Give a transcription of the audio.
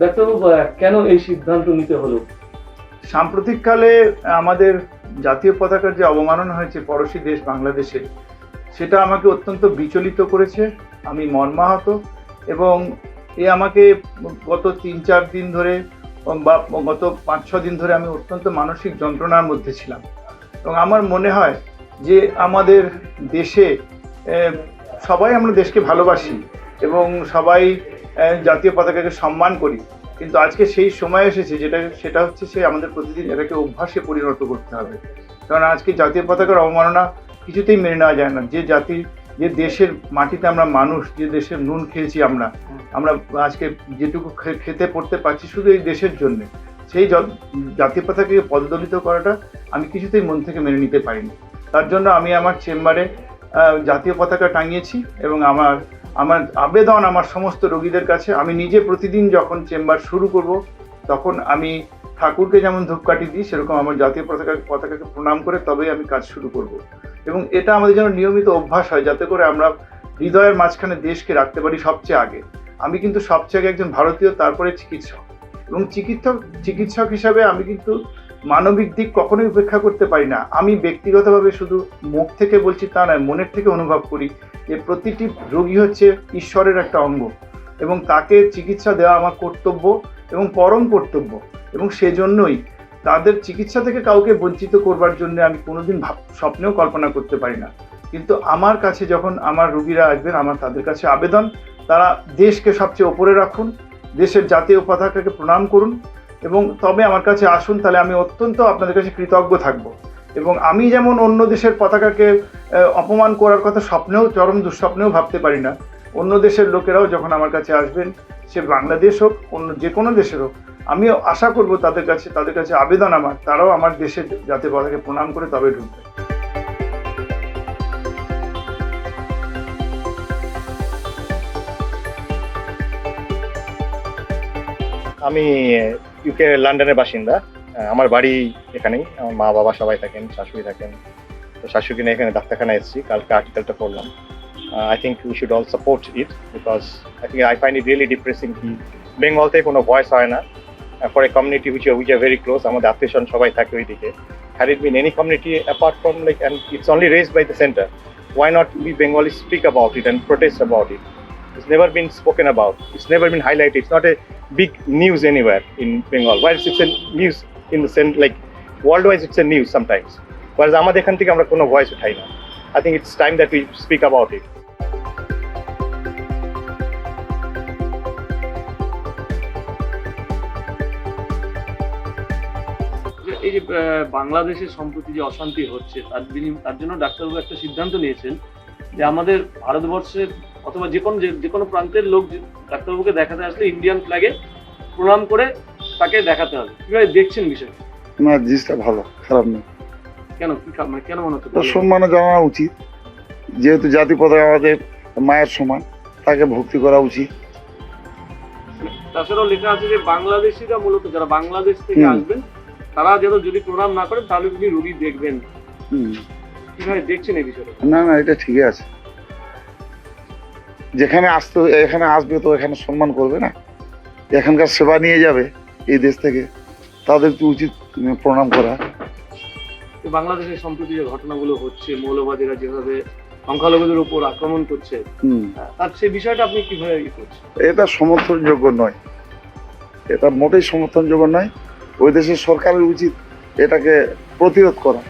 ডাক্তারবাবু কেন এই সিদ্ধান্ত নিতে হলো? সাম্প্রতিককালে আমাদের জাতীয় পতাকার যে অবমাননা হয়েছে পড়োশী দেশ বাংলাদেশে সেটা আমাকে অত্যন্ত বিচলিত করেছে। আমি মর্মাহত এবং এ আমাকে গত তিন চার দিন ধরে বা গত পাঁচ ছ দিন ধরে আমি অত্যন্ত মানসিক যন্ত্রণার মধ্যে ছিলাম। এবং আমার মনে হয় যে আমাদের দেশে সবাই আমরা দেশকে ভালোবাসি এবং সবাই জাতীয় পতাকাকে সম্মান করি। কিন্তু আজকে সেই সময় এসেছে যেটা, সেটা হচ্ছে সে আমাদের প্রতিদিন এটাকে অভ্যাসে পরিণত করতে হবে। কারণ আজকে জাতীয় পতাকার অবমাননা কিছুতেই মেনে নেওয়া যায় না। যে জাতির যে দেশের মাটিতে আমরা মানুষ, যে দেশের নুন খেয়েছি আমরা আমরা আজকে যেটুকু খেতে পড়তে পারছি শুধু এই দেশের জন্যে। সেই জাতীয় পতাকাকে পদদলিত করাটা আমি কিছুতেই মন থেকে মেনে নিতে পারিনি। তার জন্য আমি আমার চেম্বারে জাতীয় পতাকা টাঙিয়েছি এবং আমার আমার আবেদন আমার সমস্ত রোগীদের কাছে। আমি নিজে প্রতিদিন যখন চেম্বার শুরু করব, তখন আমি ঠাকুরকে যেমন ধূপকাঠি দিই, সেরকম আমার জাতীয় পতাকা, পতাকাকে প্রণাম করে তবেই আমি কাজ শুরু করব। এবং এটা আমাদের যেন নিয়মিত অভ্যাস হয়, যাতে করে আমরা হৃদয়ের মাঝখানে দেশকে রাখতে পারি সবচেয়ে আগে। আমি কিন্তু সবচেয়ে আগে একজন ভারতীয়, তারপরে চিকিৎসক। এবং চিকিৎসক চিকিৎসক হিসাবে আমি কিন্তু মানবিক দিক কখনোই উপেক্ষা করতে পারি না। আমি ব্যক্তিগতভাবে শুধু মুখ থেকে বলছি তা নয়, মনের থেকে অনুভব করি যে প্রতিটি রোগী হচ্ছে ঈশ্বরের একটা অঙ্গ এবং তাকে চিকিৎসা দেওয়া আমার কর্তব্য এবং পরম কর্তব্য এবং সেজন্যই তাদের চিকিৎসা থেকে কাউকে বঞ্চিত করবার জন্য আমি কোনোদিন ভাব, স্বপ্নেও কল্পনা করতে পারি না। কিন্তু আমার কাছে যখন আমার রুগীরা আসবেন, আমার তাদের কাছে আবেদন, তারা দেশকে সবচেয়ে ওপরে রাখুন, দেশের জাতীয় পতাকাকে প্রণাম করুন এবং তবে আমার কাছে আসুন, তাহলে আমি অত্যন্ত আপনাদের কাছে কৃতজ্ঞ থাকব। এবং আমি যেমন অন্য দেশের পতাকাকে অপমান করার কথা স্বপ্নেও, চরম দুঃস্বপ্নেও ভাবতে পারি না, অন্য দেশের লোকেরাও যখন আমার কাছে আসবেন, সে বাংলাদেশ হোক, অন্য যে কোনো দেশের হোক, আমিও আশা করব তাদের কাছে তাদের কাছে আবেদন আমার, তারাও আমার দেশের জাতীয় পতাকাকে প্রণাম করে তবে ঢুকবে। আমি ইউকে লন্ডনের বাসিন্দা। আমার বাড়ি এখানেই। আমার মা, বাবা সবাই থাকেন, শাশুড়ি থাকেন। তো শাশুড়ি নিয়ে এখানে ডাক্তারখানা এসেছি। কালকে আর্টিকেলটা পড়লাম। I think we should all support it because I think I find it really depressing কি বেঙ্গলতে কোনো ভয়েস হয় না। For a community which which are very close আমাদের আত্মীয় সবাই থাকে ওইদিকে। Had it been any community apart from like and it's only raised by the centre why not we Bengali speak about it and protest about it? It's never been spoken about. It's never been highlighted. It's not a big news anywhere in Bengal. Whereas it's a news in the sense like worldwide, it's a news sometimes. Whereas আমাদের এখান থেকে আমরা কোনো voice উঠাই না I think it's time that we speak about it. এই যে আহ, বাংলাদেশের সম্প্রতি যে অশান্তি হচ্ছে তার জন্য ডাক্তারবাবু একটা সিদ্ধান্ত নিয়েছেন যে আমাদের ভারতবর্ষের অথবা যে কোনো যে- কোনো প্রান্তের লোক ডাক্তারবাবুকে দেখাতে আসলে ইন্ডিয়ান ফ্ল্যাগে প্রণাম করে তাকে দেখাতে হবে। কীভাবে দেখছেন বিষয়টা? না জিনিসটা ভালো খারাপ না। কেন? মানে কেন মনে হচ্ছে সম্মান জানানো উচিত। যেহেতু জাতি পতাকা আমাদের মায়ের সমান তাকে ভক্তি করা উচিত। তাছাড়াও লেখা আছে যে বাংলাদেশিরা মূলত যারা বাংলাদেশ থেকে। আসবেন তারা যেন যদি প্রণাম না করেন তাহলে তিনি রোগী দেখবেন। কীভাবে দেখছেন এই বিষয়টা? না না এটা ঠিকই আছে। যেখানে আসতে এখানে আসবে তো এখানে সম্মান করবে না? এখানকার সেবা নিয়ে যাবে এই দেশ থেকে। তাদের তো উচিত প্রণাম করা? তো বাংলাদেশের সম্প্রতি যে ঘটনাগুলো হচ্ছে মৌলবাদীরা যেভাবে সংখ্যালঘুদের উপর আক্রমণ করছে তার সেই বিষয়টা আপনি কীভাবে করছেন? এটা সমর্থনযোগ্য নয়। এটা মোটেই সমর্থনযোগ্য নয়। ওই দেশের সরকারের উচিত এটাকে প্রতিরোধ করা।